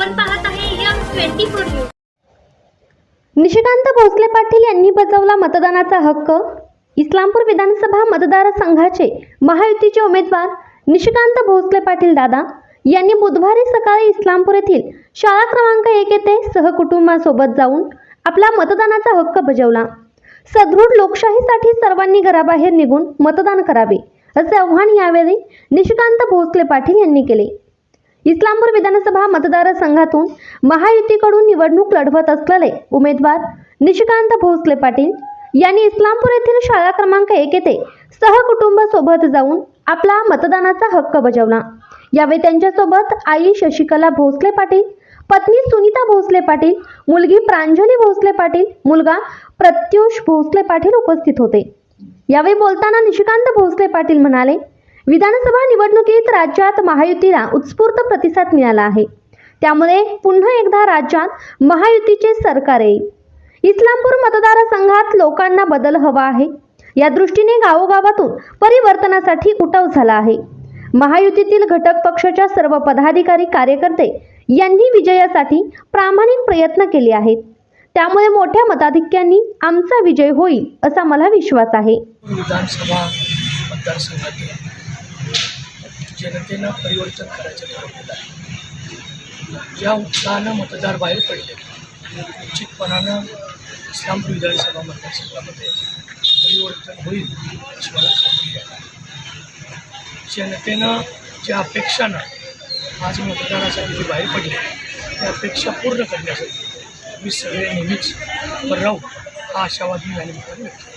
आपण पाहत आहे M twenty four news. Nishikant Bhosale Patil यांनी बजावला मतदानाचा हक्क. इस्लामपूर विधानसभा मतदारसंघाचे महायुतीचे उमेदवार निशिकांत भोसले पाटील दादा यांनी बुधवारी सकाळी इस्लामपूर येथील शाळा क्रमांक एक येथे सहकुटुंबासोबत जाऊन आपला मतदानाचा हक्क बजावला. सदृढ लोकशाहीसाठी सर्वांनी घराबाहेर निघून मतदान करावे असे आव्हान यावेळी निशिकांत भोसले पाटील यांनी केले. इस्लामपूर विधानसभा मतदारसंघातून महायुतीकडून निवडणूक लढवत असलेले उमेदवार निशिकांत भोसले पाटील यांनी इस्लामपूर येथील शाळा क्रमांक एक येथे सहकुटुंब सोबत जाऊन आपला मतदानाचा हक्क बजावला. यावेळी त्यांच्यासोबत आई शशिकला भोसले पाटील पत्नी सुनीता भोसले पाटील मुलगी प्रांजली भोसले पाटील मुलगा प्रत्युष भोसले पाटील उपस्थित होते. यावेळी बोलताना निशिकांत भोसले पाटील म्हणाले विधानसभा निवडणुकीत राज्यात महायुतीला उत्स्फूर्त प्रतिसाद मिळाला आहे. त्यामुळे पुन्हा एकदा राज्यात महायुतीचे सरकार येईल. इस्लामपूर मतदारसंघात लोकांना बदल हवा आहे. या दृष्टीने गावोगावातून परिवर्तनासाठी उठाव झाला आहे. महायुतीतील घटक पक्षाच्या सर्व पदाधिकारी कार्यकर्ते यांनी विजयासाठी प्रामाणिक प्रयत्न केले आहेत. त्यामुळे मोठ्या मताधिक्यांनी आमचा विजय होईल असा मला विश्वास आहे. विधानसभा मतदारसंघातील जनतेनं परिवर्तन करायचं ठरवलेलं आहे. ज्या उत्साहानं मतदार बाहेर पडले. निश्चितपणानं इस्लामपूर विधानसभा मतदारसंघामध्ये परिवर्तन होईल अशी मला खात्री आहे. जनतेनं ज्या अपेक्षानं आज मतदानासाठी जे बाहेर पडले त्या अपेक्षा पूर्ण करण्यासाठी मी सगळे नेहमीच राहू हा आशावाद मी या व्यक्त